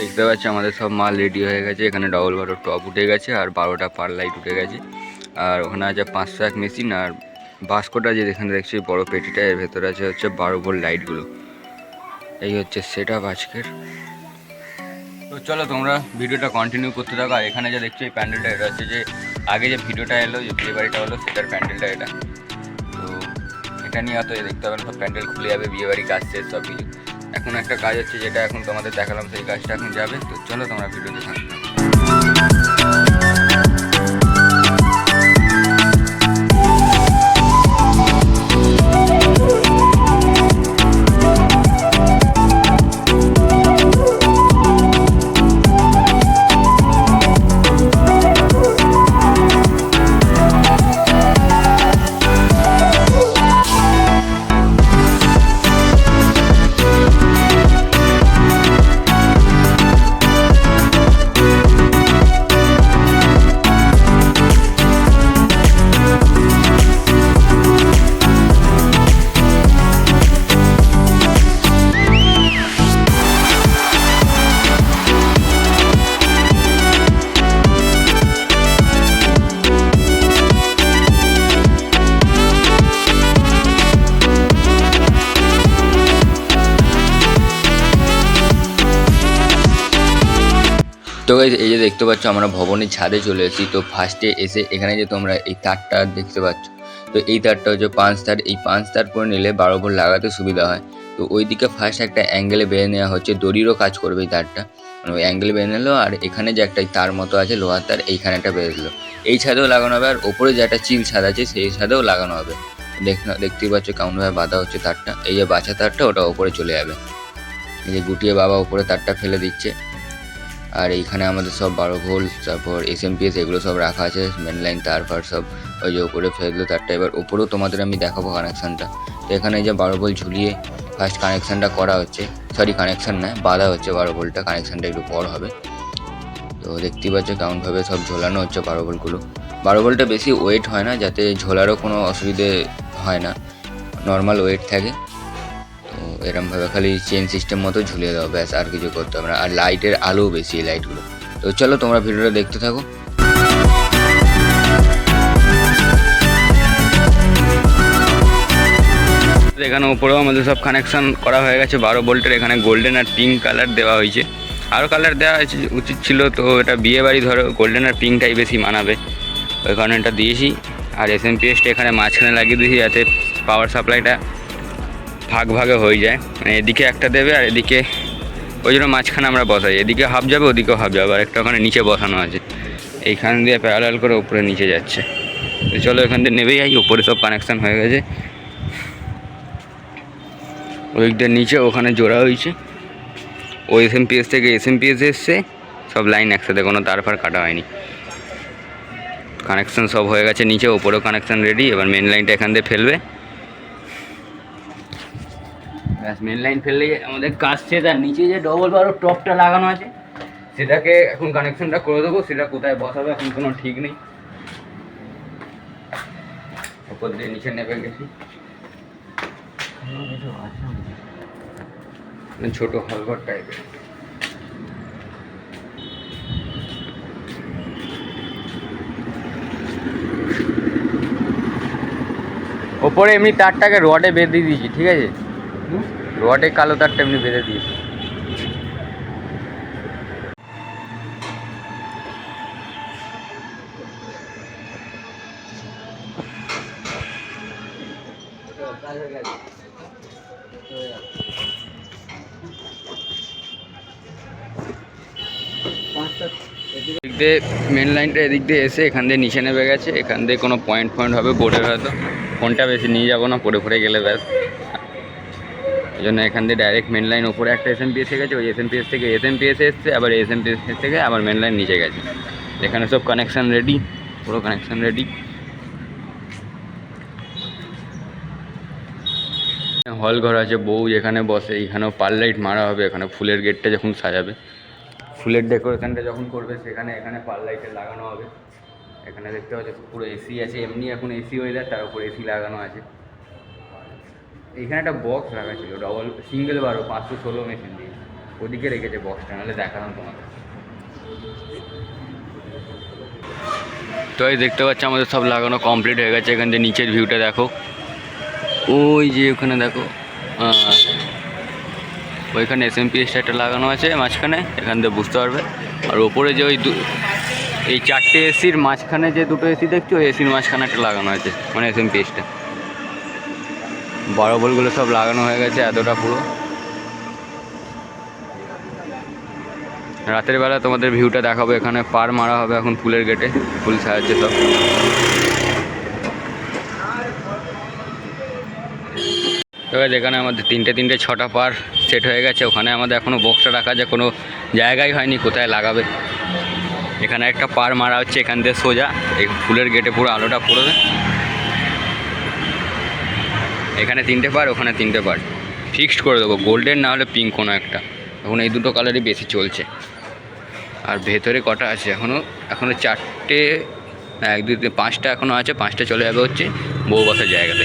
দেখতে পাচ্ছি, আমাদের সব মাল রেডি হয়ে গেছে। এখানে ডবল বারো টপ উঠে গেছে আর বারোটা পার লাইট উঠে গেছে। আর ওখানে আছে পাঁচশো এক মেশিন আর বাস্কটা যে এখানে দেখছি, বড় পেটিটা, এর ভেতরে আছে হচ্ছে বারো ভোল্ট লাইটগুলো এই হচ্ছে সেট আপ আজকের। তো চলো তোমরা ভিডিওটা কন্টিনিউ করতে থাকো। আর এখানে যে দেখছ, এই প্যান্ডেলটা এটা হচ্ছে যে আগে যে ভিডিওটা এলো, যে বিয়ে বাড়িটা হলো, সেটার প্যান্ডেলটা এটা। তো এটা নিয়ে অত দেখতে হবে না সব প্যান্ডেল খুলে যাবে, বিয়ে বাড়ি, কাজ শেষ সব কিছু এখন একটা কাজ হচ্ছে যেটা এখন তোমাদের দেখালাম, সেই কাজটা এখন যাবে। তো চলো তোমরা ভিডিওতে থাকবে তো এই যে দেখতে পাচ্ছ, আমরা ভবনের ছাদে চলে এসেছি। তো ফার্স্টে এসে এখানে যে তোমরা এই তারটা দেখতে পাচ্ছ, তো এই তারটা হচ্ছে পাঁচ তার। এই পাঁচ তার করে নিলে বারো ভোল্ট লাগাতে সুবিধা হয়। তো ওইদিকে ফার্স্ট একটা অ্যাঙ্গেলে বেঁধে নেওয়া হচ্ছে, দড়িরও কাজ করবে এই তারটা। মানে ওই অ্যাঙ্গেলে বেঁধে নিলো, আর এখানে যে একটা তার মতো আছে, লোহার তার, এইখানে একটা বেঁধে দিলো। এই ছাদেও লাগানো হবে, আর ওপরে যে একটা চিল ছাদ আছে, সেই ছাদেও লাগানো হবে। দেখ দেখতেই পাচ্ছ কেমনভাবে বাঁধা হচ্ছে তারটা। এই যে বাছা তারটা, ওটা ওপরে চলে যাবে। এই যে গুটিয়ে বাবা উপরে তারটা ফেলে দিচ্ছে। আর এইখানে আমাদের সব বারো ভোল্ট তারপর এস এম পিএস এগুলো সব রাখা আছে মেন লাইন তার ফার সব ওই যে ওপরে ফেলল তারটা এবার উপরেও তোমাদের আমি দেখাবো কানেকশানটা তো এখানে যে বারো ভোল্ট ঝুলিয়ে ফার্স্ট কানেকশানটা করা হচ্ছে। সরি কানেকশান নয় বাঁধা হচ্ছে বারো ভোল্টটা কানেকশানটা একটু পর হবে। তো দেখতেই পাচ্ছ কেমনভাবে সব ঝোলানো হচ্ছে বারো ভোল্টগুলো বারো ভোল্টটা বেশি ওয়েট হয় না, যাতে ঝোলারও কোনো অসুবিধে হয় না। নর্মাল ওয়েট থাকে। এরমভাবে খালি চেন সিস্টেম মতো ঝুলিয়ে দাও, ব্যাস, আর কিছু করতে হবে না। আর লাইটের আলো বেশি, এই লাইটগুলো তো চলো, তোমরা ভিডিওটা দেখতে থাকো। এখানে উপরেও আমাদের সব কানেকশন করা হয়ে গেছে। বারো ভোল্টের এখানে গোল্ডেন আর পিঙ্ক কালার দেওয়া হয়েছে। আরও কালার দেওয়া হয়েছে, উচিত ছিল তো, এটা বিয়ে বাড়ি ধরো গোল্ডেন আর পিঙ্কটাই বেশি মানাবে। ওই কারণে এটা দিয়েছি। আর এস এম এখানে মাঝখানে লাগিয়ে দিয়েছি, যাতে পাওয়ার সাপ্লাইটা ভাগ ভাগে হয়ে যায়। মানে এদিকে একটা দেবে আর এদিকে ওই জন্য মাঝখানে আমরা বসাই। এদিকে হাফ যাবে, ওদিকেও হাফ যাবে। আর একটা ওখানে নিচে বসানো আছে। এইখান দিয়ে প্যারালাল করে উপরে নিচে যাচ্ছে। চলো এখান দিয়ে নেবেই যাই উপরে সব কানেকশান হয়ে গেছে। ওইটার নিচে, ওখানে জোড়া হয়েছে। ও এস এম পিএস থেকে এস এম পিএস এসছে। সব লাইন একসাথে, কোনো তার ফার কাটা হয়নি। কানেকশান সব হয়ে গেছে নিচে, ওপরেও কানেকশান রেডি এবার মেন লাইনটা এখান দিয়ে ফেলবে। ব্যাস মেন লাইন ফেললেই আমাদের কাজ শেষ, আর নিচে যে ডবল বারো টপটা লাগানো আছে, সেটাকে এখন কানেকশনটা করে দেবো, সেটা কোথায় বসাবে এখন কোনো ঠিক নেই। ওপর দিয়ে নিচে নেমে গেছি। ছোট হলঘর টাইপের ওপরে এমনি তারটাকে রডে বেঁধে দিয়েছি, ঠিক আছে? রডে কালো তারটা এমনি বেঁধে দিয়েছি। এদিক দিয়ে মেন লাইনটা এদিক দিয়ে এসে এখান দিয়ে নিচে নেমে গেছে। এখান দিয়ে কোনো পয়েন্ট পয়েন্ট হবে বোর্ডের হয়তো। ফোনটা বেশি নিয়ে যাব না, পড়ে পড়ে গেলে ব্যাস। এই জন্য এখান দিয়ে ডাইরেক্ট মেন লাইন উপরে একটা এস এম পি এসে গেছে, ওই এস এম পি এস থেকে এস এম পি এসে এসছে, আবার এস এম পি এস থেকে আবার মেন লাইন নিচে গেছে। এখানে সব কানেকশান রেডি পুরো কানেকশান রেডি হল ঘর আছে, বউ যেখানে বসে, এখানেও পার লাইট মারা হবে, এখানে ফুলের গেটটা যখন সাজাবে। ফুলের ডেকোরেশনটা যখন করবে, সেখানে, এখানে পার লাইটে লাগানো হবে। এখানে দেখতে পাচ্ছ, পুরো এসি আছে, এমনি এখন এসি ওয়েদার তার উপর এসি লাগানো আছে। এখানে একটা বক্স রাখা ছিল ডবল সিঙ্গেল বারো পাঁচশো ষোলো মেশিন দিয়ে। ওদিকে রেখেছে বক্সটা নাহলে দেখালাম তোমাকে তো এই দেখতে পাচ্ছ, আমাদের সব লাগানো কমপ্লিট হয়ে গেছে। এখান থেকে নিচের ভিউটা দেখো। ওই যে ওখানে দেখো ওইখানে এস এম পি একটা লাগানো আছে মাঝখানে, এখান থেকে বুঝতে পারবে। আর ওপরে যে ওই এই চারটে এসির মাঝখানে যে দুটো এসি দেখছ, ওই এসির মাঝখানে একটা লাগানো আছে মানে এস এম পিএসটা বড় বলগুলো সব লাগানো হয়ে গেছে এতটা পুরো। রাতের বেলা তোমাদের ভিউটা দেখাবো, এখানে পার মারা হবে এখন ফুলের গেটে ফুল সাজাচ্ছে সব। এবার এখানে আমাদের তিনটে তিনটে ছটা পার সেট হয়ে গেছে, ওখানে আমাদের এখনও বক্সটা রাখা যায় কোনো জায়গাই হয়নি কোথায় লাগাবে। এখানে একটা পার মারা হচ্ছে, এখান থেকে সোজা, এই ফুলের গেটে পুরো আলোটা পড়বে। এখানে তিনটে পার ওখানে তিনটে পার ফিক্সড করে দেবো গোল্ডেন না হলে পিঙ্ক কোনো একটা। এখন এই দুটো কালারই বেশি চলছে। আর ভেতরে কটা আছে? এখনও এখনও চারটে, এক, দুই পাঁচটা এখনও আছে, পাঁচটা চলে যাবে হচ্ছে বউ বসার জায়গাতে।